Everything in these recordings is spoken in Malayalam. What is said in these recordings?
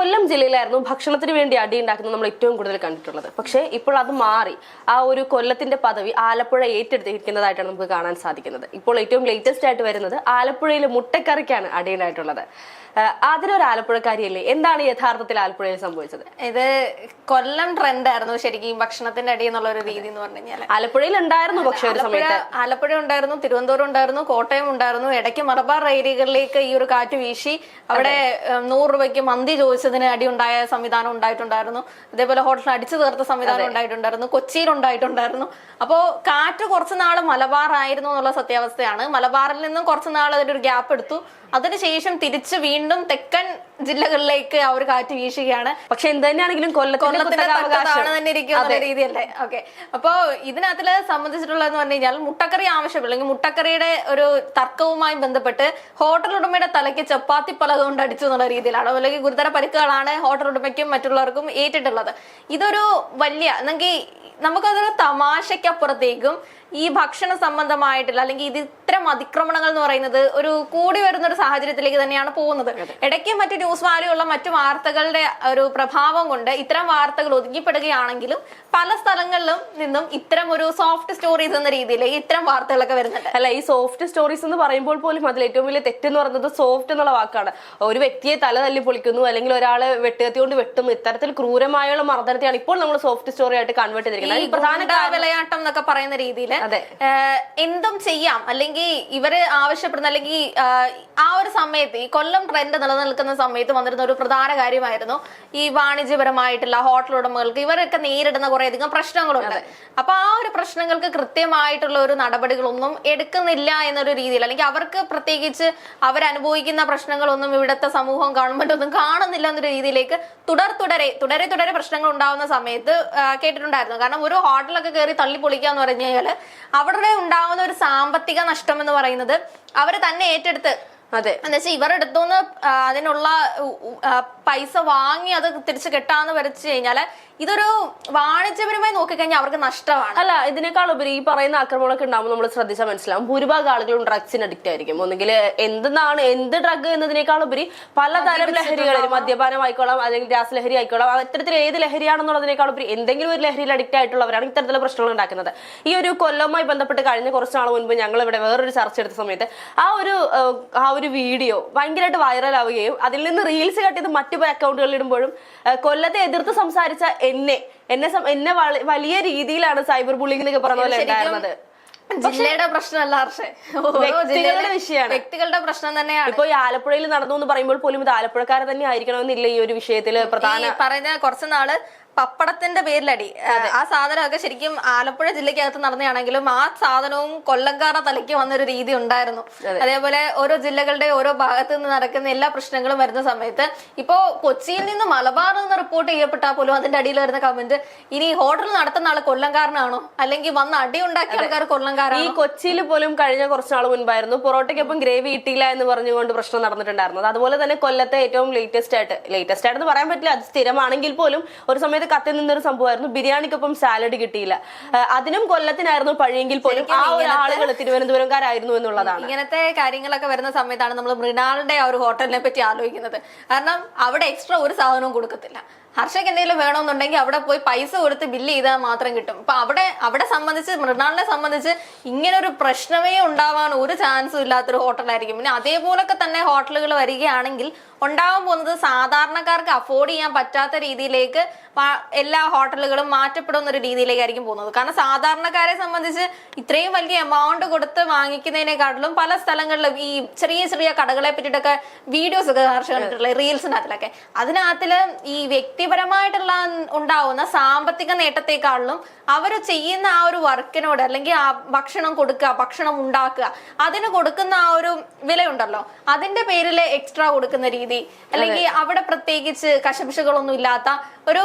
കൊല്ലം ജില്ലയിലായിരുന്നു ഭക്ഷണത്തിന് വേണ്ടി അടി ഉണ്ടാക്കുന്നത് നമ്മൾ ഏറ്റവും കൂടുതൽ കണ്ടിട്ടുള്ളത്. പക്ഷേ ഇപ്പോൾ അത് മാറി. ആ ഒരു കൊല്ലത്തിന്റെ പദവി ആലപ്പുഴ ഏറ്റെടുത്തിരിക്കുന്നതായിട്ടാണ് നമുക്ക് കാണാൻ സാധിക്കുന്നത്. ഇപ്പോൾ ഏറ്റവും ലേറ്റസ്റ്റ് ആയിട്ട് വരുന്നത് ആലപ്പുഴയിലെ മുട്ടക്കറിക്കാണ് അടിയുണ്ടായിട്ടുള്ളത് അതിനൊരു ആലപ്പുഴക്കാരിയല്ലേ? എന്താണ് യഥാർത്ഥത്തിൽ ആലപ്പുഴയിൽ സംഭവിച്ചത്? ഇത് കൊല്ലം ട്രെൻഡ് ആയിരുന്നു ശരിക്കും ഭക്ഷണത്തിന്റെ അടി എന്നുള്ള ഒരു രീതി എന്ന് പറഞ്ഞു കഴിഞ്ഞാൽ ആലപ്പുഴയിൽ ഉണ്ടായിരുന്നു പക്ഷേ ഒരു ആലപ്പുഴ സമയത്ത്. ആലപ്പുഴ ഉണ്ടായിരുന്നു തിരുവനന്തപുരം ഉണ്ടായിരുന്നു കോട്ടയം ഉണ്ടായിരുന്നു. ഇടയ്ക്ക് മലബാർ ഏരിയകളിലേക്ക് ഈ ഒരു കാറ്റ് വീശി. അവിടെ നൂറ് രൂപയ്ക്ക് മന്തി ചോദിച്ചതിന് അടി ഉണ്ടായ സംവിധാനം ഉണ്ടായിട്ടുണ്ടായിരുന്നു. അതേപോലെ ഹോട്ടലിൽ അടിച്ചു തീർത്ത സംവിധാനം ഉണ്ടായിട്ടുണ്ടായിരുന്നു. കൊച്ചിയിൽ ഉണ്ടായിട്ടുണ്ടായിരുന്നു. അപ്പോ കാറ്റ് കുറച്ച് നാൾ മലബാർ ആയിരുന്നു എന്നുള്ള സത്യാവസ്ഥയാണ്. മലബാറിൽ നിന്നും കുറച്ച് നാൾ ഒരു ഗ്യാപ്പ് എടുത്തു. അതിനുശേഷം തിരിച്ച് വീണ്ടും തെക്കൻ ജില്ലകളിലേക്ക് ആ ഒരു കാറ്റ് വീശുകയാണ്. പക്ഷെ എന്ത് തന്നെയാണെങ്കിലും കൊല്ലത്തിന്റെ രീതിയല്ലേ? ഓക്കെ. അപ്പോ ഇതിനകത്തിൽ സംബന്ധിച്ചിട്ടുള്ളതെന്ന് പറഞ്ഞു കഴിഞ്ഞാൽ മുട്ടക്കറി ആവശ്യമില്ല അല്ലെങ്കിൽ മുട്ടക്കറിയുടെ ഒരു തർക്കവുമായി ബന്ധപ്പെട്ട് ഹോട്ടൽ ഉടമയുടെ തലയ്ക്ക് ചപ്പാത്തി പലക കൊണ്ട് അടിച്ചു എന്നുള്ള രീതിയിലാണ്. അല്ലെങ്കിൽ ഗുരുതര പരിക്കുകളാണ് ഹോട്ടൽ ഉടമയ്ക്കും മറ്റുള്ളവർക്കും ഏറ്റിട്ടുള്ളത്. ഇതൊരു വലിയ നമുക്കതൊരു തമാശയ്ക്കപ്പുറത്തേക്കും ഈ ഭക്ഷണ സംബന്ധമായിട്ടുള്ള അല്ലെങ്കിൽ ഇത് ഇത്തരം അതിക്രമണങ്ങൾ എന്ന് പറയുന്നത് ഒരു കൂടി വരുന്ന ഒരു സാഹചര്യത്തിലേക്ക് തന്നെയാണ് പോകുന്നത്. ഇടയ്ക്ക് മറ്റു ന്യൂസ് വാല്യൂ ഉള്ള മറ്റു വാർത്തകളുടെ ഒരു പ്രഭാവം കൊണ്ട് ഇത്തരം വാർത്തകൾ ഒതുങ്ങിപ്പെടുകയാണെങ്കിലും പല സ്ഥലങ്ങളിലും നിന്നും ഇത്തരം ഒരു സോഫ്റ്റ് സ്റ്റോറീസ് എന്ന രീതിയിൽ ഇത്തരം വാർത്തകളൊക്കെ വരുന്നുണ്ട്. അല്ല ഈ സോഫ്റ്റ് സ്റ്റോറീസ് എന്ന് പറയുമ്പോൾ പോലും അതിൽ ഏറ്റവും വലിയ തെറ്റെന്ന് പറയുന്നത് സോഫ്റ്റ് എന്നുള്ള വാക്കാണ്. ഒരു വ്യക്തിയെ തല തല്ലി പൊളിക്കുന്നു അല്ലെങ്കിൽ ഒരാളെ വെട്ടുകത്തി കൊണ്ട് വെട്ടുന്നു ഇത്തരത്തിൽ ക്രൂരമായുള്ള മർദ്ദനത്തെയാണ് ഇപ്പോൾ നമ്മൾ സോഫ്റ്റ് സ്റ്റോറി ആയിട്ട് കൺവേർട്ട് ചെയ്തിരിക്കുന്നത്. പ്രധാന വിളയാട്ടം എന്നൊക്കെ പറയുന്ന രീതിയിൽ. എന്തും ചെയ്യാം. അല്ലെങ്കിൽ ഇവർ ആവശ്യപ്പെടുന്ന അല്ലെങ്കിൽ ആ ഒരു സമയത്ത് ഈ കൊല്ലം ട്രെൻഡ് നിലനിൽക്കുന്ന സമയത്ത് വന്നിരുന്ന ഒരു പ്രധാന കാര്യമായിരുന്നു ഈ വാണിജ്യപരമായിട്ടുള്ള ഹോട്ടൽ ഉടമകൾക്ക്. ഇവരൊക്കെ നേരിടുന്ന കുറേയധികം പ്രശ്നങ്ങളുണ്ട്. അപ്പൊ ആ ഒരു പ്രശ്നങ്ങൾക്ക് കൃത്യമായിട്ടുള്ള ഒരു നടപടികളൊന്നും എടുക്കുന്നില്ല എന്നൊരു രീതിയിൽ അല്ലെങ്കിൽ അവർക്ക് പ്രത്യേകിച്ച് അവരനുഭവിക്കുന്ന പ്രശ്നങ്ങളൊന്നും ഇവിടുത്തെ സമൂഹം ഗവൺമെന്റ് ഒന്നും കാണുന്നില്ല എന്നൊരു രീതിയിലേക്ക് തുടർ തുടരെ തുടരെ തുടരെ പ്രശ്നങ്ങൾ ഉണ്ടാവുന്ന സമയത്ത് കേട്ടിട്ടുണ്ടായിരുന്നു. കാരണം ഒരു ഹോട്ടലൊക്കെ കയറി തള്ളി പൊളിക്കുക എന്ന് പറഞ്ഞു കഴിഞ്ഞാൽ അവിടെ ഉണ്ടാകുന്ന ഒരു സാമ്പത്തിക നഷ്ടം എന്ന് പറയുന്നത് അവർ തന്നെ ഏറ്റെടുത്ത് അതെ. എന്നുവെച്ചാൽ ഇവർ എടുത്തോന്ന് ആ, അതിനുള്ള പൈസ വാങ്ങി അത് തിരിച്ചു കെട്ടാന്ന് വരച്ചു കഴിഞ്ഞാൽ ഇതൊരു വാണിജ്യപരമായി നോക്കിക്കഴിഞ്ഞാൽ അവർക്ക് നഷ്ടമാണ്. അല്ല ഇതിനേക്കാൾ ഉപരി ഈ പറയുന്ന ആക്രമണമൊക്കെ ഉണ്ടാകുമ്പോൾ നമ്മൾ ശ്രദ്ധിച്ചാൽ മനസ്സിലാവും. ഭൂരിഭാഗം ആളുകളും ഡ്രഗ്സിന് അഡിക്റ്റ് ആയിരിക്കും. ഒന്നുകിൽ എന്താണ് എന്ത് ഡ്രഗ് എന്നതിനേക്കാൾ ഉപരി പലതരം ലഹരികളിൽ മദ്യപാനം ആയിക്കോളാം അല്ലെങ്കിൽ രാസലഹരി ആയിക്കോളാം അത്തരത്തിൽ ഏത് ലഹരിയാണെന്നുള്ളതിനേക്കാൾ ഉപരി എന്തെങ്കിലും ഒരു ലഹരിയിൽ അഡിക്റ്റ് ആയിട്ടുള്ളവരാണ് ഇത്തരത്തിലുള്ള പ്രശ്നങ്ങൾ ഉണ്ടാക്കുന്നത്. ഈ ഒരു കൊല്ലവുമായി ബന്ധപ്പെട്ട് കഴിഞ്ഞ കുറച്ച് നാൾ മുൻപ് ഞങ്ങൾ ഇവിടെ വേറൊരു ചർച്ച എടുത്ത സമയത്ത് ആ ഒരു ആ ഒരു വീഡിയോ ഭയങ്കരമായിട്ട് വൈറലാവുകയും അതിൽ നിന്ന് റീൽസ് കട്ടിയത് മറ്റു പല അക്കൗണ്ടുകളിൽ ഇടുമ്പോഴും കൊല്ലത്തെ എതിർത്ത് സംസാരിച്ച എന്നെ എന്നെ എന്നെ വലിയ രീതിയിലാണ് സൈബർ ബുള്ളിംഗ് എന്നൊക്കെ പറഞ്ഞ പോലെ ഉണ്ടായിരുന്നത്. ജില്ലയുടെ പ്രശ്നമല്ല ഹർഷേ. വ്യക്തികളുടെ വിഷയമാണ്. വ്യക്തികളുടെ പ്രശ്നം തന്നെയാണ്. ഇപ്പൊ ഈ ആലപ്പുഴയിൽ നടന്നു എന്ന് പറയുമ്പോൾ പോലും ഇത് ആലപ്പുഴക്കാരെ തന്നെ ആയിരിക്കണമെന്നില്ല ഈ ഒരു വിഷയത്തിൽ പ്രധാന പറയുന്ന കുറച്ച് നാൾ പപ്പടത്തിന്റെ പേരിലടി. ആ സാധനമൊക്കെ ശരിക്കും ആലപ്പുഴ ജില്ലക്കകത്ത് നടന്നതാണെങ്കിലും ആ സാധനവും കൊല്ലംകാരുടെ തലയ്ക്ക് വന്നൊരു രീതി ഉണ്ടായിരുന്നു. അതേപോലെ ഓരോ ജില്ലകളുടെ ഓരോ ഭാഗത്ത് നിന്ന് നടക്കുന്ന എല്ലാ പ്രശ്നങ്ങളും വരുന്ന സമയത്ത് ഇപ്പോ കൊച്ചിയിൽ നിന്ന് മലബാർ നിന്ന് റിപ്പോർട്ട് ചെയ്യപ്പെട്ടാൽ പോലും അതിന്റെ അടിയിൽ വരുന്ന കമന്റ് ഇനി ഹോട്ടൽ നടത്തുന്ന ആൾ കൊല്ലംകാരനാണോ? അല്ലെങ്കിൽ വന്ന് അടി ഉണ്ടാക്കിയ ആൾക്കാർ ഈ കൊച്ചിയിൽ പോലും കഴിഞ്ഞ കുറച്ച് നാൾ മുൻപായിരുന്നു. പൊറോട്ടയ്ക്കൊപ്പം ഗ്രേവി കിട്ടിയില്ല എന്ന് പറഞ്ഞുകൊണ്ട് പ്രശ്നം നടന്നിട്ടുണ്ടായിരുന്നു അതുപോലെ തന്നെ കൊല്ലത്തെ ഏറ്റവും ലേറ്റസ്റ്റ് ആയിട്ട് ലേറ്റസ്റ്റ് ആയിട്ട് പറയാൻ പറ്റില്ല അത് സ്ഥിരമാണെങ്കിൽ പോലും ഒരു സമയത്ത് കത്തി നിന്നൊരു സംഭവമായിരുന്നു. ബിരിയാണിക്കൊപ്പം സാലഡ് കിട്ടിയില്ല. അതിനും കൊല്ലത്തിനായിരുന്നു പഴിയെങ്കിൽ പോലും ആ ഒരു ആളുകൾ തിരുവനന്തപുരംകാരായിരുന്നു എന്നുള്ളതാണ്. ഇങ്ങനത്തെ കാര്യങ്ങളൊക്കെ വരുന്ന സമയത്താണ് നമ്മൾ മൃണാളിന്റെ ആ ഒരു ഹോട്ടലിനെ പറ്റി ആലോചിക്കുന്നത്. കാരണം അവിടെ എക്സ്ട്രാ ഒരു സാധനവും കൊടുക്കത്തില്ല. ഹർഷയ്ക്ക് എന്തെങ്കിലും വേണമെന്നുണ്ടെങ്കിൽ അവിടെ പോയി പൈസ കൊടുത്ത് ബില്ല് ചെയ്താൽ മാത്രം കിട്ടും. അപ്പൊ അവിടെ അവിടെ സംബന്ധിച്ച് മൃണാളിനെ സംബന്ധിച്ച് ഇങ്ങനെ ഒരു പ്രശ്നമേ ഉണ്ടാവാൻ ഒരു ചാൻസും ഇല്ലാത്തൊരു ഹോട്ടലായിരിക്കും പിന്നെ അതേപോലൊക്കെ തന്നെ ഹോട്ടലുകൾ വരികയാണെങ്കിൽ ഉണ്ടാവാൻ പോകുന്നത് സാധാരണക്കാർക്ക് അഫോർഡ് ചെയ്യാൻ പറ്റാത്ത രീതിയിലേക്ക് എല്ലാ ഹോട്ടലുകളും മാറ്റപ്പെടുന്ന ഒരു രീതിയിലേക്കായിരിക്കും പോകുന്നത്. കാരണം സാധാരണക്കാരെ സംബന്ധിച്ച് ഇത്രയും വലിയ എമൗണ്ട് കൊടുത്ത് വാങ്ങിക്കുന്നതിനെക്കാട്ടിലും പല സ്ഥലങ്ങളിലും ഈ ചെറിയ ചെറിയ കടകളെ പറ്റിയിട്ടൊക്കെ വീഡിയോസ് ഒക്കെ ഹർഷ റീൽസിനകത്തിലൊക്കെ അതിനകത്തിൽ ഈ വ്യക്തിപരമായിട്ടുള്ള ഉണ്ടാവുന്ന സാമ്പത്തിക നേട്ടത്തെക്കാളിലും അവർ ചെയ്യുന്ന ആ ഒരു വർക്കിനോട് അല്ലെങ്കിൽ ആ ഭക്ഷണം കൊടുക്കുക ഭക്ഷണം ഉണ്ടാക്കുക അതിന് കൊടുക്കുന്ന ആ ഒരു വിലയുണ്ടല്ലോ. അതിന്റെ പേരിൽ എക്സ്ട്രാ കൊടുക്കുന്ന രീതി. അല്ലെങ്കിൽ അവിടെ പ്രത്യേകിച്ച് കശപിശകളൊന്നും ഇല്ലാത്ത ഒരു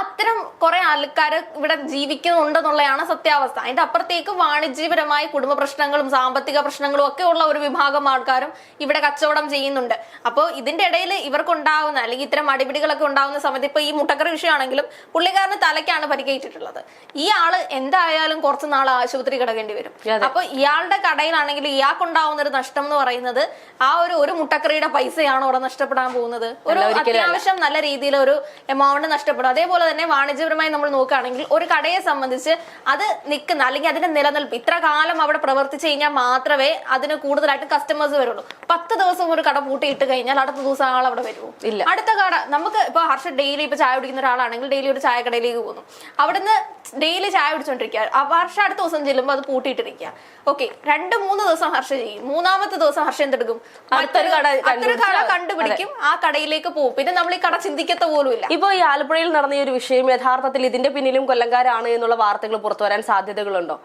അത്തരം കുറെ ആൾക്കാർ ഇവിടെ ജീവിക്കുന്നുണ്ടെന്നുള്ളതാണ് സത്യാവസ്ഥ. അതിന്റെ അപ്പുറത്തേക്ക് വാണിജ്യപരമായ കുടുംബ പ്രശ്നങ്ങളും സാമ്പത്തിക പ്രശ്നങ്ങളും ഒക്കെ ഉള്ള ഒരു വിഭാഗം ആൾക്കാരും ഇവിടെ കച്ചവടം ചെയ്യുന്നുണ്ട്. അപ്പോൾ ഇതിന്റെ ഇടയിൽ ഇവർക്കുണ്ടാവുന്ന അല്ലെങ്കിൽ ഇത്തരം അടിപിടികളൊക്കെ ഉണ്ടാവുന്ന സമയത്ത് ഇപ്പൊ ഈ മുട്ടക്കറി വിഷയമാണെങ്കിലും പുള്ളിക്കാരന് തലയ്ക്കാണ് പരിക്കേറ്റിട്ടുള്ളത്. ഈ ആൾ എന്തായാലും കുറച്ച് നാൾ ആശുപത്രി കിടക്കേണ്ടി വരും. അപ്പൊ ഇയാളുടെ കടയിലാണെങ്കിലും ഇയാൾക്കുണ്ടാവുന്ന ഒരു നഷ്ടം എന്ന് പറയുന്നത് ആ ഒരു ഒരു മുട്ടക്കറിയുടെ പൈസയാണോ അവിടെ നഷ്ടപ്പെടാൻ പോകുന്നത്? ഒരു. അത്യാവശ്യം നല്ല രീതിയിൽ ഒരു എമൗണ്ട് നഷ്ടപ്പെടും അതേപോലെ തന്നെ വാണിജ്യപരമായി നമ്മൾ നോക്കുകയാണെങ്കിൽ ഒരു കടയെ സംബന്ധിച്ച് അത് നിൽക്കുന്ന അല്ലെങ്കിൽ അതിന്റെ നിലനിൽപ്പ് ഇത്ര കാലം അവിടെ പ്രവർത്തിച്ചു കഴിഞ്ഞാൽ മാത്രമേ അതിന് കൂടുതലായിട്ട് കസ്റ്റമേഴ്സ് വരുള്ളൂ. പത്ത് ദിവസം ഒരു കട പൂട്ടിയിട്ട് കഴിഞ്ഞാൽ അടുത്ത ദിവസം ആൾ അവിടെ വരുമോ ഇല്ല. അടുത്ത കട നമുക്ക് ഇപ്പൊ ഹർഷ ഡെയിലി ഇപ്പൊ ചായ കുടിക്കുന്ന ഒരാളാണെങ്കിൽ ഡെയിലി ഒരു ചായ കടയിലേക്ക് പോകുന്നു. അവിടുന്ന് ഡെയിലി ചായ കുടിച്ചോണ്ടിരിക്കുക. ആ ഹർഷ അടുത്ത ദിവസം ചെല്ലുമ്പോൾ അത് പൂട്ടിയിട്ടിരിക്കുക. ഓക്കെ രണ്ട് മൂന്ന് ദിവസം ഹർഷ ചെയ്യും. മൂന്നാമത്തെ ദിവസം ഹർഷ എന്തെടുക്കും? അടുത്തൊരു കട അടുത്തൊരു കട കണ്ടുപിടിക്കും. ആ കടയിലേക്ക് പോകും. പിന്നെ നമ്മൾ ഈ കട ചിന്തിക്കത്ത പോലും ഇല്ല ഇപ്പൊ ഈ ആലപ്പുഴയിൽ നടന്ന ഈ ഒരു വിഷയം യഥാർത്ഥത്തിൽ ഇതിന്റെ പിന്നിലും കൊല്ലങ്കാരാണ് എന്നുള്ള വാർത്തകൾ പുറത്തു വരാൻ സാധ്യതകളുണ്ടോ?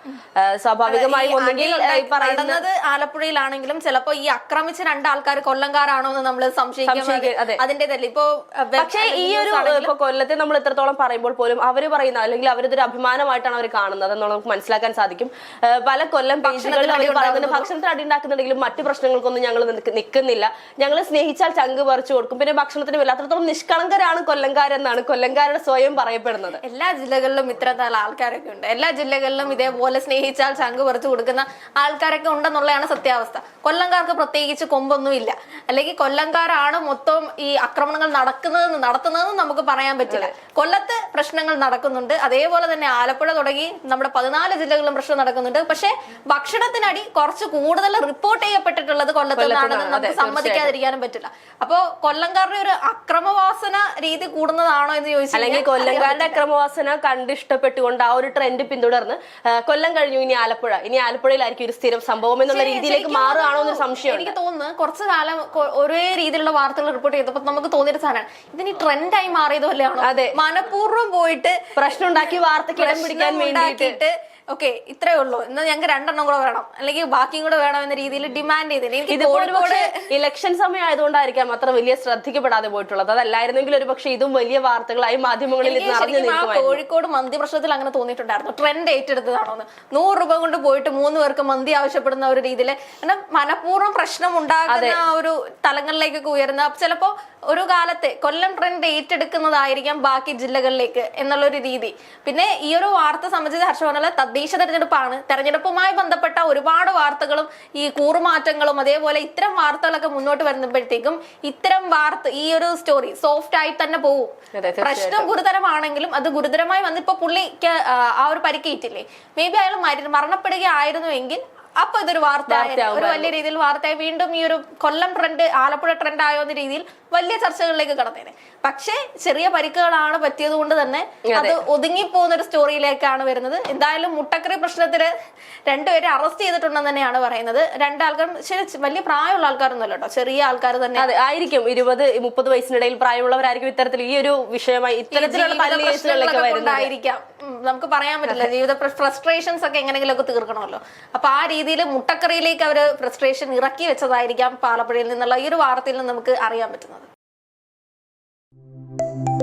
സ്വാഭാവികമായി സ്വാഭാവികമായും ഒന്നെങ്കിൽ ആ, ഈ പറയുന്ന നടന്നത് ആലപ്പുഴയിലാണെങ്കിലും ചിലപ്പോ ഈ ആക്രമിച്ച രണ്ടാൾക്കാർ കൊല്ലംകാരാണോ എന്ന് നമ്മൾ സംശയിക്കാം സംശയിക്ക- അതെ. അതിന്റേതല്ല? ഇപ്പോ പക്ഷേ ഈ ഒരു ഇപ്പൊ കൊല്ലത്തെ നമ്മൾ എത്രത്തോളം പറയുമ്പോൾ പോലും അവർ പറയുന്ന അല്ലെങ്കിൽ അവരിതൊരു അഭിമാനമായിട്ടാണ് അവർ കാണുന്നത് എന്നുള്ളത് നമുക്ക് മനസ്സിലാക്കാൻ സാധിക്കും. പല കൊല്ലം പേജുകളിൽ അവർ പറയുന്നത് ഭക്ഷണത്തിന് അടി ഉണ്ടാക്കുന്നുണ്ടെങ്കിലും മറ്റു പ്രശ്നങ്ങൾക്കൊന്നും ഞങ്ങൾ നിൽക്കുന്നില്ല. ഞങ്ങൾ സ്നേഹിച്ചാൽ ചങ്ക് പറിച്ചു കൊടുക്കും. പിന്നെ ഭക്ഷണത്തിന് വില അത്രത്തോളം നിഷ്കളങ്കരാണ് കൊല്ലംകാരെന്നാണ് കൊല്ലംകാരുടെ സ്വയം പറയപ്പെടുന്നത്. എല്ലാ ജില്ലകളിലും ഇത്തരം തരം ആൾക്കാരൊക്കെ ഉണ്ട്. എല്ലാ ജില്ലകളിലും ഇതേപോലെ സ്നേഹിച്ചാൽ ചങ്ക് പറിച്ചു കൊടുക്കുന്ന ആൾക്കാരൊക്കെ ഉണ്ടെന്നുള്ളതാണ് സത്യാവസ്ഥ. കൊല്ലംകാർക്ക് പ്രത്യേകിച്ച് കൊമ്പൊന്നും ഇല്ല അല്ലെങ്കിൽ കൊല്ലംകാരാണ് മൊത്തം ഈ ആക്രമണങ്ങൾ നടക്കുന്നതെന്ന് നടത്തുന്നതെന്ന് നമുക്ക് പറയാൻ പറ്റില്ല. കൊല്ലത്ത് പ്രശ്നങ്ങൾ നടക്കുന്നുണ്ട്. അതേപോലെ തന്നെ ആലപ്പുഴ തുടങ്ങി നമ്മുടെ പതിനാല് ജില്ലകളിലും പ്രശ്നം നടക്കുന്നുണ്ട്. പക്ഷേ ഭക്ഷണത്തിനടി കുറച്ച് കൂടുതൽ റിപ്പോർട്ട് ചെയ്യപ്പെട്ടിട്ടുള്ളത് കൊല്ലത്ത് നിന്നാണെന്ന്. നമുക്ക് സമ്മതിക്കാതിരിക്കാനും പറ്റില്ല. അപ്പോ കൊല്ലംകാരുടെ ഒരു അക്രമവാസന രീതി കൂടുന്നതാണോ എന്ന് ചോദിച്ചു അല്ലെങ്കിൽ കൊല്ലംകാരുടെ അക്രമവാസന കണ്ടിഷ്ടപ്പെട്ടുകൊണ്ട് ആ ഒരു ട്രെൻഡ് പിന്തുടർന്ന് കൊല്ലം കഴിഞ്ഞു ഇനി ആലപ്പുഴ. ഇനി ആലപ്പുഴയിലായിരിക്കും ഒരു സ്ഥിരം സംഭവം എന്നുള്ള രീതിയിലേക്ക് മാറുകയാണോ എന്നൊരു സംശയം എനിക്ക് തോന്നുന്നു കുറച്ചു കാലം ഒരേ രീതിയിലുള്ള വാർത്തകൾ റിപ്പോർട്ട് ചെയ്തപ്പോൾ നമുക്ക് തോന്നിയൊരു സാധനമാണ്. ഇതിന് ട്രെൻഡായി മാറിയത് അതെ. മനഃപൂർവം പോയിട്ട് പ്രശ്നം ഉണ്ടാക്കി വാർത്തക്ക് ഇടം പിടിക്കാൻ വേണ്ടിയിട്ട്. ഓക്കെ ഇത്രേ ഉള്ളൂ. എന്നാൽ ഞങ്ങൾക്ക് രണ്ടെണ്ണം കൂടെ വേണം. അല്ലെങ്കിൽ ബാക്കിയും കൂടെ വേണം എന്ന രീതിയിൽ ഡിമാൻഡ് ചെയ്തില്ല ഇതിപ്പോ ഇലക്ഷൻ സമയം ആയതുകൊണ്ടായിരിക്കാം അത്ര വലിയ ശ്രദ്ധിക്കപ്പെടാതെ പോയിട്ടുള്ളത്. അതല്ലായിരുന്നെങ്കിൽ ഒരു പക്ഷേ ഇതും വലിയ വാർത്തകളായി മാധ്യമങ്ങളിൽ കോഴിക്കോട് മന്തി പ്രശ്നത്തിൽ അങ്ങനെ തോന്നിയിട്ടുണ്ടായിരുന്നു. ട്രെൻഡ് ഏറ്റെടുത്തതാണോ എന്ന്. നൂറ് രൂപ കൊണ്ട് പോയിട്ട് മൂന്ന് പേർക്ക് മന്തി ആവശ്യപ്പെടുന്ന ഒരു രീതിയിൽ കാരണം മനഃപൂർവം പ്രശ്നം ഉണ്ടാകുന്ന ആ ഒരു തലങ്ങളിലേക്കൊക്കെ ഉയർന്ന ചിലപ്പോ ഒരു കാലത്തെ കൊല്ലം ട്രെൻഡ് ഏറ്റെടുക്കുന്നതായിരിക്കാം ബാക്കി ജില്ലകളിലേക്ക് എന്നുള്ള ഒരു രീതി. പിന്നെ ഈ ഒരു വാർത്ത സംബന്ധിച്ച് ഹർഷവർണല തദ്ദേശ തെരഞ്ഞെടുപ്പാണ്. തെരഞ്ഞെടുപ്പുമായി ബന്ധപ്പെട്ട ഒരുപാട് വാർത്തകളും ഈ കൂറുമാറ്റങ്ങളും അതേപോലെ ഇത്തരം വാർത്തകളൊക്കെ മുന്നോട്ട് വരുമ്പോഴത്തേക്കും ഇത്തരം വാർത്ത ഈ ഒരു സ്റ്റോറി സോഫ്റ്റ് ആയി തന്നെ പോകും പ്രശ്നം ഗുരുതരമാണെങ്കിലും അത് ഗുരുതരമായി വന്നിപ്പോ പുള്ളിക്ക് ആ, ഒരു പരിക്കേറ്റില്ലേ? മേ ബി അയാൾ മരി- മരണപ്പെടുകയായിരുന്നുവെങ്കിൽ അപ്പൊ ഇതൊരു വാർത്ത ഒരു വലിയ രീതിയിൽ വാർത്തയായി. വീണ്ടും ഈ ഒരു കൊല്ലം ട്രെൻഡ് ആലപ്പുഴ ട്രെൻഡ് ആയോ എന്ന രീതിയിൽ വലിയ ചർച്ചകളിലേക്ക് കടന്നേനെ. പക്ഷേ ചെറിയ പരിക്കുകളാണ് പറ്റിയത് കൊണ്ട് തന്നെ അത്. ഒതുങ്ങിപ്പോകുന്ന ഒരു സ്റ്റോറിയിലേക്കാണ് വരുന്നത്. എന്തായാലും മുട്ടക്കറി പ്രശ്നത്തിൽ രണ്ടുപേരെ അറസ്റ്റ് ചെയ്തിട്ടുണ്ടെന്ന് തന്നെയാണ് പറയുന്നത്. രണ്ടാൾക്കാരും ശരി വലിയ പ്രായമുള്ള ആൾക്കാരൊന്നുമല്ല കേട്ടോ. ചെറിയ ആൾക്കാർ തന്നെ. അതെ ആയിരിക്കും. ഇരുപത് മുപ്പത് വയസ്സിനിടയിൽ പ്രായമുള്ളവരായിരിക്കും ഇത്തരത്തിൽ ഈ ഒരു വിഷയമായി ഇത്തരത്തിലുള്ള ഉണ്ടായിരിക്കാം നമുക്ക് പറയാൻ പറ്റില്ല. ജീവിത ഫ്രസ്ട്രേഷൻസ് ഒക്കെ എങ്ങനെയെങ്കിലുമൊക്കെ തീർക്കണമല്ലോ. അപ്പൊ ആ രീതിയിൽ മുട്ടക്കറിയിലേക്ക് അവർ ഫ്രസ്ട്രേഷൻ ഇറക്കി വെച്ചതായിരിക്കാം പാലപ്പുഴയിൽ നിന്നുള്ള ഈ ഒരു വാർത്തയിൽ നിന്ന് നമുക്ക് അറിയാൻ പറ്റുന്നത്. Thank you.